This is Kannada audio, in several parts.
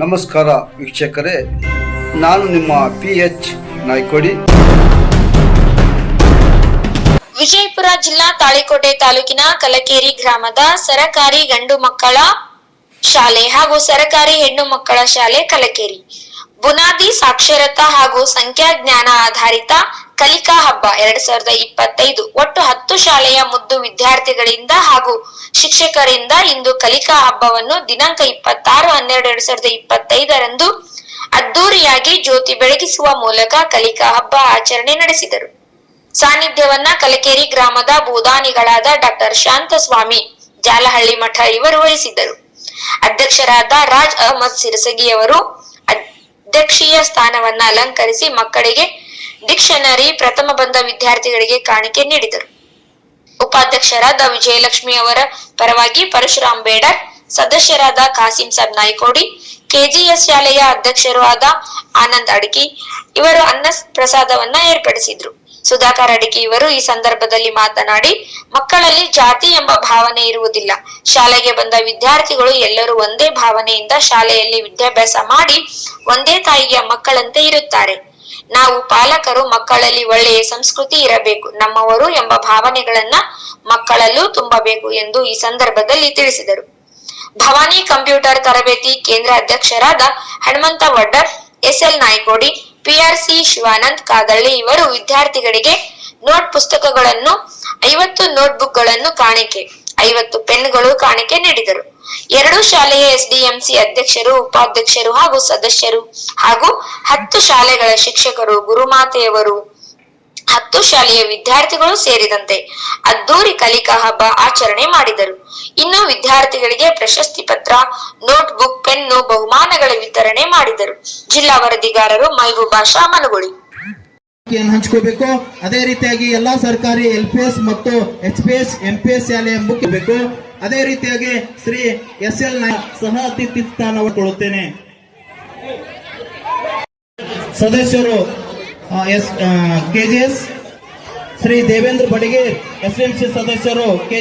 ನಮಸ್ಕಾರ ವೀಕ್ಷಕರೇ, ನಾನು ನಿಮ್ಮ ಪಿ ಎಚ್ ನಾಯ್ಕೋಡಿ. ವಿಜಯಪುರ ಜಿಲ್ಲಾ ತಾಳಿಕೋಟೆ ತಾಲೂಕಿನ ಕಲಕೇರಿ ಗ್ರಾಮದ ಸರಕಾರಿ ಗಂಡು ಮಕ್ಕಳ ಶಾಲೆ ಹಾಗೂ ಸರಕಾರಿ ಹೆಣ್ಣು ಮಕ್ಕಳ ಶಾಲೆ ಕಲಕೇರಿ. ಬುನಾದಿ ಸಾಕ್ಷರತಾ ಹಾಗೂ ಸಂಖ್ಯಾಜ್ಞಾನ ಆಧಾರಿತ ಕಲಿಕಾ ಹಬ್ಬ ಎರಡ್ ಸಾವಿರದ ಇಪ್ಪತ್ತೈದು. ಒಟ್ಟು ಹತ್ತು ಶಾಲೆಯ ಮುದ್ದು ವಿದ್ಯಾರ್ಥಿಗಳಿಂದ ಹಾಗೂ ಶಿಕ್ಷಕರಿಂದ ಇಂದು ಕಲಿಕಾ ಹಬ್ಬವನ್ನು ದಿನಾಂಕ ಇಪ್ಪತ್ತಾರು ಹನ್ನೆರಡು ಎರಡ್ ಸಾವಿರದ ಇಪ್ಪತ್ತೈದರಂದು ಅದ್ದೂರಿಯಾಗಿ ಜ್ಯೋತಿ ಬೆಳಗಿಸುವ ಮೂಲಕ ಕಲಿಕಾ ಹಬ್ಬ ಆಚರಣೆ ನಡೆಸಿದರು. ಸಾನ್ನಿಧ್ಯವನ್ನ ಕಲಕೇರಿ ಗ್ರಾಮದ ಭೂದಾನಿಗಳಾದ ಡಾಕ್ಟರ್ ಶಾಂತಸ್ವಾಮಿ ಜಾಲಹಳ್ಳಿ ಮಠ ಇವರು ವಹಿಸಿದ್ದರು. ಅಧ್ಯಕ್ಷರಾದ ರಾಜ್ ಅಹಮದ್ ಸಿರಸಗಿಯವರು ಅಧ್ಯಕ್ಷೀಯ ಸ್ಥಾನವನ್ನ ಅಲಂಕರಿಸಿ ಮಕ್ಕಳಿಗೆ ಡಿಕ್ಷನರಿ ಪ್ರಥಮ ಬಂದ ವಿದ್ಯಾರ್ಥಿಗಳಿಗೆ ಕಾಣಿಕೆ ನೀಡಿದರು. ಉಪಾಧ್ಯಕ್ಷರಾದ ವಿಜಯಲಕ್ಷ್ಮಿ ಅವರ ಪರವಾಗಿ ಪರಶುರಾಮ್ ಬೇಡರ್, ಸದಸ್ಯರಾದ ಕಾಸಿಂ ಸಾಬ್ ನಾಯ್ಕೋಡಿ, ಕೆಜಿಎಸ್ ಶಾಲೆಯ ಅಧ್ಯಕ್ಷರು ಆದ ಆನಂದ್ ಅಡಗಿ ಇವರು ಅನ್ನ ಪ್ರಸಾದವನ್ನ ಏರ್ಪಡಿಸಿದ್ರು. ಸುಧಾಕರ್ ಅಡಿಕೆ ಇವರು ಈ ಸಂದರ್ಭದಲ್ಲಿ ಮಾತನಾಡಿ, ಮಕ್ಕಳಲ್ಲಿ ಜಾತಿ ಎಂಬ ಭಾವನೆ ಇರುವುದಿಲ್ಲ. ಶಾಲೆಗೆ ಬಂದ ವಿದ್ಯಾರ್ಥಿಗಳು ಎಲ್ಲರೂ ಒಂದೇ ಭಾವನೆಯಿಂದ ಶಾಲೆಯಲ್ಲಿ ವಿದ್ಯಾಭ್ಯಾಸ ಮಾಡಿ ಒಂದೇ ತಾಯಿಯ ಮಕ್ಕಳಂತೆ ಇರುತ್ತಾರೆ. ನಾವು ಪಾಲಕರು ಮಕ್ಕಳಲ್ಲಿ ಒಳ್ಳೆಯ ಸಂಸ್ಕೃತಿ ಇರಬೇಕು, ನಮ್ಮವರು ಎಂಬ ಭಾವನೆಗಳನ್ನ ಮಕ್ಕಳಲ್ಲೂ ತುಂಬಬೇಕು ಎಂದು ಈ ಸಂದರ್ಭದಲ್ಲಿ ತಿಳಿಸಿದರು. ಭವಾನಿ ಕಂಪ್ಯೂಟರ್ ತರಬೇತಿ ಕೇಂದ್ರ ಅಧ್ಯಕ್ಷರಾದ ಹನುಮಂತ ವಡ್ಡರ್ ಎಸ್ಎಲ್ ನಾಯ್ಕೋಡಿ ಪಿಆರ್ಸಿ ಶಿವಾನಂದ್ ಕಾದಳ್ಳಿ ಇವರು ವಿದ್ಯಾರ್ಥಿಗಳಿಗೆ ನೋಟ್ ಪುಸ್ತಕಗಳನ್ನು, ಐವತ್ತು ನೋಟ್ಬುಕ್ಗಳನ್ನು ಕಾಣಿಕೆ, ಐವತ್ತು ಪೆನ್ಗಳು ಕಾಣಿಕೆ ನೀಡಿದರು. ಎರಡು ಶಾಲೆಯ ಎಸ್ಡಿಎಂಸಿ ಅಧ್ಯಕ್ಷರು, ಉಪಾಧ್ಯಕ್ಷರು ಹಾಗೂ ಸದಸ್ಯರು ಹಾಗೂ ಹತ್ತು ಶಾಲೆಗಳ ಶಿಕ್ಷಕರು, ಗುರುಮಾತೆಯವರು, ಹತ್ತು ಶಾಲೆಯ ವಿದ್ಯಾರ್ಥಿಗಳು ಸೇರಿದಂತೆ ಅದ್ದೂರಿ ಕಲಿಕಾ ಹಬ್ಬ ಆಚರಣೆ ಮಾಡಿದರು. ಇನ್ನು ವಿದ್ಯಾರ್ಥಿಗಳಿಗೆ ಪ್ರಶಸ್ತಿ ಪತ್ರ, ನೋಟ್ಬುಕ್, ಪೆನ್ನು ಬಹುಮಾನಗಳ ವಿತರಣೆ ಮಾಡಿದರು. ಜಿಲ್ಲಾ ವರದಿಗಾರರು ಮೈಬೂಬಾ ಭಾಷಾ ಮನಗುಳಿ ಹಂಚ್ಕೋಬೇಕು. ಅದೇ ರೀತಿಯಾಗಿ ಎಲ್ಲಾ ಸರ್ಕಾರಿ ಎಲ್ ಪಿ ಎಸ್ ಮತ್ತು H P S M P S ಶಾಲೆಯ ಮುಖ್ಯಬೇಕು ಅದೇ ರೀತಿಯಾಗಿ ಶ್ರೀ ಎಸ್ ಎಲ್ ಸಹ ಅತಿಥಿ ಸ್ಥಾನ ಕೊಡುತ್ತೇನೆ ಸದಸ್ಯರು S KGS Shri Devendra Badiger S M C ಸದಸ್ಯರು ಕೆ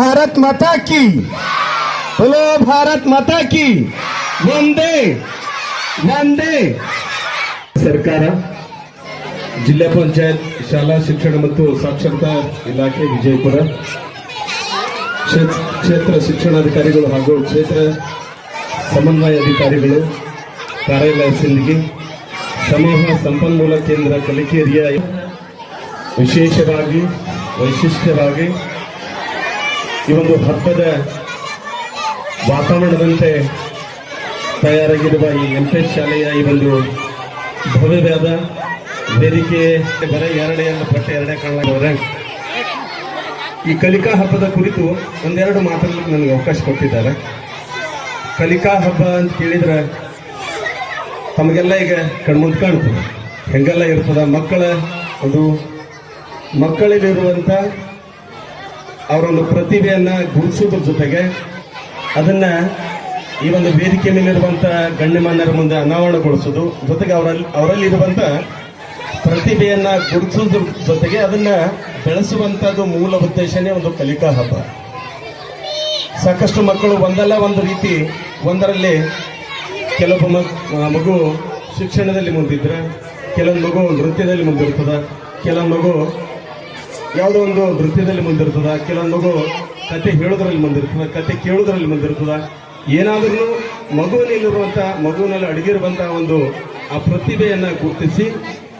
ಭಾರತ್ ಮಾತಾ ಕಿ बोलो ಭಾರತ್ ಮಾತಾ ಕಿ ಒಂದೇ ಒಂದೇ ಸರ್ಕಾರ ಜಿಲ್ಲಾ ಪಂಚಾಯತ್ ಶಾಲಾ ಶಿಕ್ಷಣ ಮತ್ತು ಸಾಕ್ಷರತಾ ಇಲಾಖೆ ವಿಜಯಪುರ ಕ್ಷೇತ್ರ ಕ್ಷೇತ್ರ ಶಿಕ್ಷಣಾಧಿಕಾರಿಗಳು ಹಾಗೂ ಕ್ಷೇತ್ರ ಸಮನ್ವಯ ಅಧಿಕಾರಿಗಳು ಕಾರ್ಯಾಲಯ ಸಿಂದಗಿ ಸಮೂಹ ಸಂಪನ್ಮೂಲ ಕೇಂದ್ರ ಕಲಿಕೇರಿಯ ವಿಶೇಷವಾಗಿ ವೈಶಿಷ್ಟ್ಯವಾಗಿ ಈ ಒಂದು ಹಬ್ಬದ ವಾತಾವರಣದಂತೆ ತಯಾರಾಗಿರುವ ಈ ಎಂ ಶಾಲೆಯ ಈ ಒಂದು ಭವ್ಯವಾದ ವೇದಿಕೆ ಬರ ಎರಡೇ ಪಟ್ಟ ಎರಡೇ ಕಾಣಲಾಗಿದೆ ಈ ಕಲಿಕಾ ಹಬ್ಬದ ಕುರಿತು ಒಂದೆರಡು ಮಾತನ್ನು ನನಗೆ ಅವಕಾಶ ಕೊಟ್ಟಿದ್ದಾರೆ. ಕಲಿಕಾ ಹಬ್ಬ ಅಂತ ಕೇಳಿದ್ರೆ ತಮಗೆಲ್ಲ ಈಗ ಕಣ್ಮುಂದ್ ಕಾಣ್ತದೆ. ಹೆಂಗೆಲ್ಲ ಇರ್ತದ ಮಕ್ಕಳ ಒಂದು ಮಕ್ಕಳಲ್ಲಿರುವಂಥ ಅವರ ಪ್ರತಿಭೆಯನ್ನು ಗುರುತಿಸೋದ್ರ ಜೊತೆಗೆ ಅದನ್ನ ಈ ಒಂದು ವೇದಿಕೆ ಮೇಲಿರುವಂಥ ಗಣ್ಯಮಾನ್ಯರ ಮುಂದೆ ಅನಾವರಣಗೊಳಿಸೋದು. ಜೊತೆಗೆ ಅವರಲ್ಲಿ ಅವರಲ್ಲಿರುವಂತ ಪ್ರತಿಭೆಯನ್ನ ಗುರುತಿಸೋದ್ರ ಜೊತೆಗೆ ಅದನ್ನ ಬೆಳೆಸುವಂತದ್ದು ಮೂಲ ಉದ್ದೇಶನೇ ಒಂದು ಕಲಿಕಾ ಹಬ್ಬ. ಸಾಕಷ್ಟು ಮಕ್ಕಳು ಒಂದಲ್ಲ ಒಂದು ರೀತಿ ಒಂದರಲ್ಲಿ ಕೆಲವೊಬ್ಬ ಮಗು ಶಿಕ್ಷಣದಲ್ಲಿ ಮುಂದಿದ್ರೆ, ಕೆಲವೊಂದು ಮಗು ನೃತ್ಯದಲ್ಲಿ ಮುಂದಿರ್ತದೆ, ಕೆಲವೊಂದು ಮಗು ಯಾವುದೋ ಒಂದು ನೃತ್ಯದಲ್ಲಿ ಮುಂದಿರ್ತದ, ಕೆಲವೊಂದು ಮಗು ಕತೆ ಹೇಳೋದ್ರಲ್ಲಿ ಮುಂದಿರ್ತದ, ಕತೆ ಕೇಳೋದ್ರಲ್ಲಿ ಮುಂದಿರ್ತದ. ಏನಾದ್ರೂ ಮಗುವಿನಲ್ಲಿರುವಂತ, ಮಗುವಿನಲ್ಲಿ ಅಡಗಿರುವಂತಹ ಒಂದು ಆ ಪ್ರತಿಭೆಯನ್ನ ಗುರುತಿಸಿ,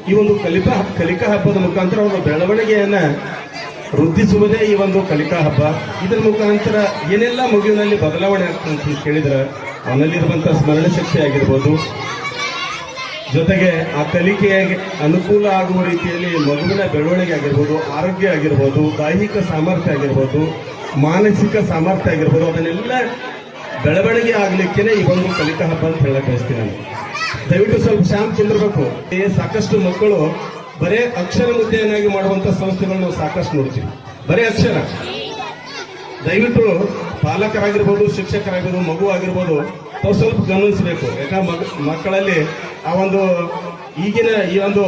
ಈ ಒಂದು ಕಲಿಕಾ ಕಲಿಕಾ ಹಬ್ಬದ ಮುಖಾಂತರ ಅವರ ಬೆಳವಣಿಗೆಯನ್ನ ವೃದ್ಧಿಸುವುದೇ ಈ ಒಂದು ಕಲಿಕಾ ಹಬ್ಬ. ಇದರ ಮುಖಾಂತರ ಏನೆಲ್ಲ ಮಗುವಿನಲ್ಲಿ ಬದಲಾವಣೆ ಆಗ್ತದೆ ಅಂತ ಕೇಳಿದ್ರೆ, ಅವನಲ್ಲಿರುವಂತಹ ಸ್ಮರಣ ಶಕ್ತಿ ಆಗಿರ್ಬೋದು ಜೊತೆಗೆ ಆ ಕಲಿಕೆಗೆ ಅನುಕೂಲ ಆಗುವ ರೀತಿಯಲ್ಲಿ ಮಗುವಿನ ಬೆಳವಣಿಗೆ ಆಗಿರ್ಬೋದು, ಆರೋಗ್ಯ ಆಗಿರ್ಬೋದು, ದೈಹಿಕ ಸಾಮರ್ಥ್ಯ ಆಗಿರ್ಬೋದು, ಮಾನಸಿಕ ಸಾಮರ್ಥ್ಯ ಆಗಿರ್ಬೋದು, ಅದನ್ನೆಲ್ಲ ಬೆಳವಣಿಗೆ ಆಗಲಿಕ್ಕೆ ಈ ಒಂದು ಕಲಿಕಾ ಹಬ್ಬ ಅಂತ ಹೇಳಕ್ ಬಯಸ್ತೀನಿ ನಾನು. ದಯವಿಟ್ಟು ಸ್ವಲ್ಪ ಶಾಂತ ಈ ಸಾಕಷ್ಟು ಮಕ್ಕಳು ಬರೇ ಅಕ್ಷರ ಮುದ್ದೆಯನ್ನಾಗಿ ಮಾಡುವಂತ ಸಂಸ್ಥೆಗಳನ್ನ ನಾವು ಸಾಕಷ್ಟು ನೋಡ್ತೀವಿ. ಬರೇ ಅಕ್ಷರ. ದಯವಿಟ್ಟು ಪಾಲಕರಾಗಿರ್ಬೋದು, ಶಿಕ್ಷಕರಾಗಿರ್ಬೋದು, ಮಗು ಆಗಿರ್ಬೋದು ಸ್ವಲ್ಪ ಗಮನಿಸಬೇಕು. ಯಾಕಂದ್ರೆ ಮಕ್ಕಳಲ್ಲಿ ಆ ಒಂದು ಈಗಿನ ಈ ಒಂದು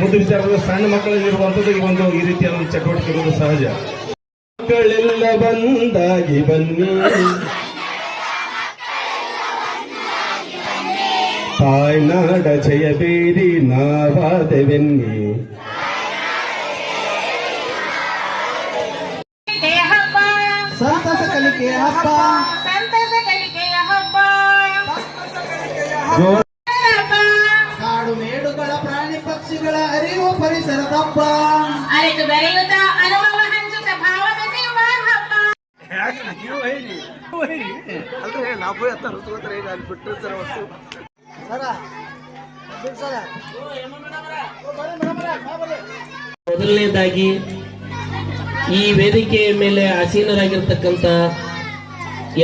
ಮುದ್ದು ವಿಚಾರದಲ್ಲಿ ಸಣ್ಣ ಮಕ್ಕಳಲ್ಲಿರುವಂಥದ್ದು ಈ ಒಂದು ಈ ರೀತಿಯ ಒಂದು ಚಟುವಟಿಕೆ ಇರುವುದು ಸಹಜ. ಮಕ್ಕಳೆಲ್ಲ ಬಂದಾಗಿ ಬನ್ನಿ. ತಾಯ್ನಾಡ ಜಯಬೇರಿ ನಾವಾದೆವೆನ್ನಿ. ಸಂತಸ ಕಲಿಕೆಯ ಹಬ್ಬ. ಸಂತಸ ಕಲಿಕೆಯ ಹಬ್ಬ. ಪಕ್ಷಿಗಳ ಅರಿವು ಪರಿಸರದ ಹಬ್ಬ ಅರಿತು ಬೆರೆಯುತ್ತ ಅನುಭವ ಹಂಚುತ್ತ ಭಾವನೆ ಹಬ್ಬ. ಮೊದಲನೇದಾಗಿ ಈ ವೇದಿಕೆಯ ಮೇಲೆ ಆಸೀನರಾಗಿರ್ತಕ್ಕಂಥ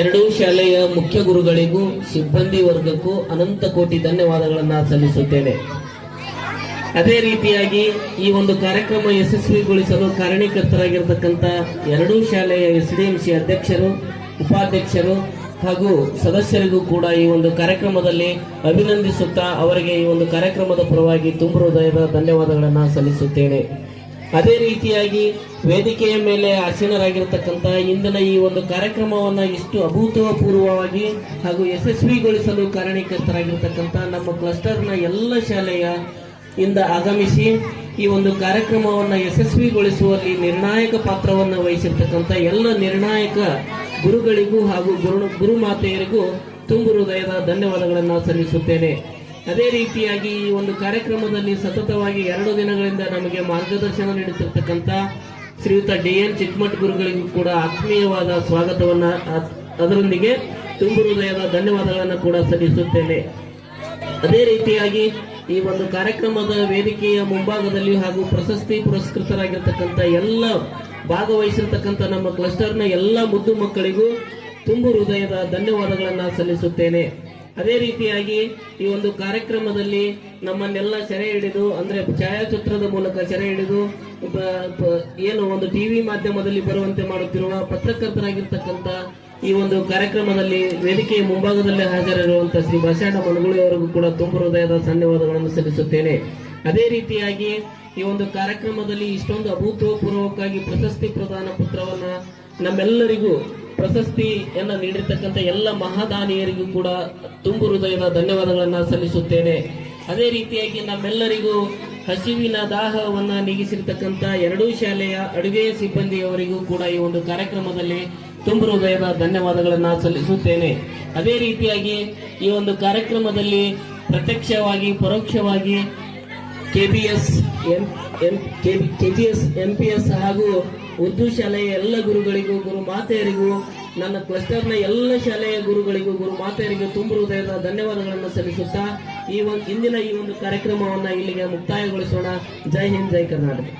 ಎರಡೂ ಶಾಲೆಯ ಮುಖ್ಯ ಗುರುಗಳಿಗೂ ಸಿಬ್ಬಂದಿ ವರ್ಗಕ್ಕೂ ಅನಂತ ಕೋಟಿ ಧನ್ಯವಾದಗಳನ್ನು ಸಲ್ಲಿಸುತ್ತೇನೆ. ಅದೇ ರೀತಿಯಾಗಿ ಈ ಒಂದು ಕಾರ್ಯಕ್ರಮ ಯಶಸ್ವಿಗೊಳಿಸಲು ಕಾರಣೀಕರ್ತರಾಗಿರ್ತಕ್ಕಂಥ ಎರಡೂ ಶಾಲೆಯ ಎಸ್ ಡಿ ಎಂ ಸಿ ಅಧ್ಯಕ್ಷರು, ಉಪಾಧ್ಯಕ್ಷರು ಹಾಗೂ ಸದಸ್ಯರಿಗೂ ಕೂಡ ಈ ಒಂದು ಕಾರ್ಯಕ್ರಮದಲ್ಲಿ ಅಭಿನಂದಿಸುತ್ತಾ ಅವರಿಗೆ ಈ ಒಂದು ಕಾರ್ಯಕ್ರಮದ ಪರವಾಗಿ ತುಂಬ ಹೃದಯದ ಧನ್ಯವಾದಗಳನ್ನು ಸಲ್ಲಿಸುತ್ತೇನೆ. ಅದೇ ರೀತಿಯಾಗಿ ವೇದಿಕೆಯ ಮೇಲೆ ಆಸೀನರಾಗಿರ್ತಕ್ಕಂಥ ಇಂದಿನ ಈ ಒಂದು ಕಾರ್ಯಕ್ರಮವನ್ನು ಇಷ್ಟು ಅಭೂತಪೂರ್ವವಾಗಿ ಹಾಗೂ ಯಶಸ್ವಿಗೊಳಿಸಲು ಕಾರಣೀಕರ್ತರಾಗಿರ್ತಕ್ಕಂಥ ನಮ್ಮ ಕ್ಲಸ್ಟರ್ನ ಎಲ್ಲ ಶಾಲೆಯ ಇಂದ ಆಗಮಿಸಿ ಈ ಒಂದು ಕಾರ್ಯಕ್ರಮವನ್ನು ಯಶಸ್ವಿಗೊಳಿಸುವಲ್ಲಿ ನಿರ್ಣಾಯಕ ಪಾತ್ರವನ್ನು ವಹಿಸಿರ್ತಕ್ಕಂಥ ಎಲ್ಲ ನಿರ್ಣಾಯಕ ಗುರುಗಳಿಗೂ ಹಾಗೂ ಗುರು ಗುರುಮಾತೆಯರಿಗೂ ತುಂಬು ಹೃದಯದ ಧನ್ಯವಾದಗಳನ್ನು ಸಲ್ಲಿಸುತ್ತೇನೆ. ಅದೇ ರೀತಿಯಾಗಿ ಈ ಒಂದು ಕಾರ್ಯಕ್ರಮದಲ್ಲಿ ಸತತವಾಗಿ ಎರಡು ದಿನಗಳಿಂದ ನಮಗೆ ಮಾರ್ಗದರ್ಶನ ನೀಡುತ್ತಿರ್ತಕ್ಕಂಥ ಶ್ರೀಯುತ ಡಿ ಎನ್ ಚಿಕ್ಕಮಠ್ ಗುರುಗಳಿಗೂ ಕೂಡ ಆತ್ಮೀಯವಾದ ಸ್ವಾಗತವನ್ನು ಅದರೊಂದಿಗೆ ತುಂಬು ಹೃದಯದ ಧನ್ಯವಾದಗಳನ್ನು ಕೂಡ ಸಲ್ಲಿಸುತ್ತೇನೆ. ಅದೇ ರೀತಿಯಾಗಿ ಈ ಒಂದು ಕಾರ್ಯಕ್ರಮದ ವೇದಿಕೆಯ ಮುಂಭಾಗದಲ್ಲಿ ಹಾಗೂ ಪ್ರಶಸ್ತಿ ಪುರಸ್ಕೃತರಾಗಿರ್ತಕ್ಕಂಥ ಎಲ್ಲ ಭಾಗವಹಿಸಿರ್ತಕ್ಕಂಥ ನಮ್ಮ ಕ್ಲಸ್ಟರ್ನ ಎಲ್ಲ ಮುದ್ದು ಮಕ್ಕಳಿಗೂ ತುಂಬು ಹೃದಯದ ಧನ್ಯವಾದಗಳನ್ನು ಸಲ್ಲಿಸುತ್ತೇನೆ. ಅದೇ ರೀತಿಯಾಗಿ ಈ ಒಂದು ಕಾರ್ಯಕ್ರಮದಲ್ಲಿ ನಮ್ಮನ್ನೆಲ್ಲ ಸೆರೆ ಹಿಡಿದು, ಅಂದ್ರೆ ಛಾಯಾಚಿತ್ರದ ಮೂಲಕ ಸೆರೆ ಹಿಡಿದು ಏನು ಒಂದು ಟಿವಿ ಮಾಧ್ಯಮದಲ್ಲಿ ಬರುವಂತೆ ಮಾಡುತ್ತಿರುವ ಪತ್ರಕರ್ತರಾಗಿರ್ತಕ್ಕಂಥ ಈ ಒಂದು ಕಾರ್ಯಕ್ರಮದಲ್ಲಿ ವೇದಿಕೆಯ ಮುಂಭಾಗದಲ್ಲಿ ಹಾಜರಿರುವಂತಹ ಶ್ರೀ ಬಸಣ್ಣ ಮನಗುಳಿ ಅವರಿಗೂ ಕೂಡ ತುಂಬ ಹೃದಯದ ಧನ್ಯವಾದಗಳನ್ನು ಸಲ್ಲಿಸುತ್ತೇನೆ. ಅದೇ ರೀತಿಯಾಗಿ ಈ ಒಂದು ಕಾರ್ಯಕ್ರಮದಲ್ಲಿ ಇಷ್ಟೊಂದು ಅಭೂತಪೂರ್ವಕವಾಗಿ ಪ್ರಶಸ್ತಿ ಪ್ರದಾನ ಪತ್ರವನ್ನ ನಮ್ಮೆಲ್ಲರಿಗೂ ಪ್ರಶಸ್ತಿಯನ್ನ ನೀಡಿರ್ತಕ್ಕಂಥ ಎಲ್ಲ ಮಹಾದಾನಿಯರಿಗೂ ಕೂಡ ತುಂಬು ಹೃದಯದ ಧನ್ಯವಾದಗಳನ್ನ ಸಲ್ಲಿಸುತ್ತೇನೆ. ಅದೇ ರೀತಿಯಾಗಿ ನಮ್ಮೆಲ್ಲರಿಗೂ ಹಸಿವಿನ ದಾಹವನ್ನ ನೀಗಿಸಿರ್ತಕ್ಕಂಥ ಎರಡೂ ಶಾಲೆಯ ಅಡುಗೆ ಸಿಬ್ಬಂದಿಯವರಿಗೂ ಕೂಡ ಈ ಒಂದು ಕಾರ್ಯಕ್ರಮದಲ್ಲಿ ತುಂಬ ಹೃದಯದ ಧನ್ಯವಾದಗಳನ್ನು ಸಲ್ಲಿಸುತ್ತೇನೆ. ಅದೇ ರೀತಿಯಾಗಿ ಈ ಒಂದು ಕಾರ್ಯಕ್ರಮದಲ್ಲಿ ಪ್ರತ್ಯಕ್ಷವಾಗಿ, ಪರೋಕ್ಷವಾಗಿ ಕೆಬಿಎಸ್ ಪಿ ಎಸ್ ಹಾಗೂ ಉರ್ದು ಶಾಲೆಯ ಎಲ್ಲ ಗುರುಗಳಿಗೂ, ಗುರು ಮಾತೆಯರಿಗೂ, ನನ್ನ ಕ್ಲಸ್ಟರ್ನ ಎಲ್ಲ ಶಾಲೆಯ ಗುರುಗಳಿಗೂ, ಗುರು ಮಾತೆಯರಿಗೂ ತುಂಬ ಹೃದಯದ ಧನ್ಯವಾದಗಳನ್ನು ಸಲ್ಲಿಸುತ್ತಾ ಈ ಒಂದು, ಇಂದಿನ ಈ ಒಂದು ಕಾರ್ಯಕ್ರಮವನ್ನು ಇಲ್ಲಿಗೆ ಮುಕ್ತಾಯಗೊಳಿಸೋಣ. ಜೈ ಹಿಂದ್, ಜೈ ಕರ್ನಾಟಕ.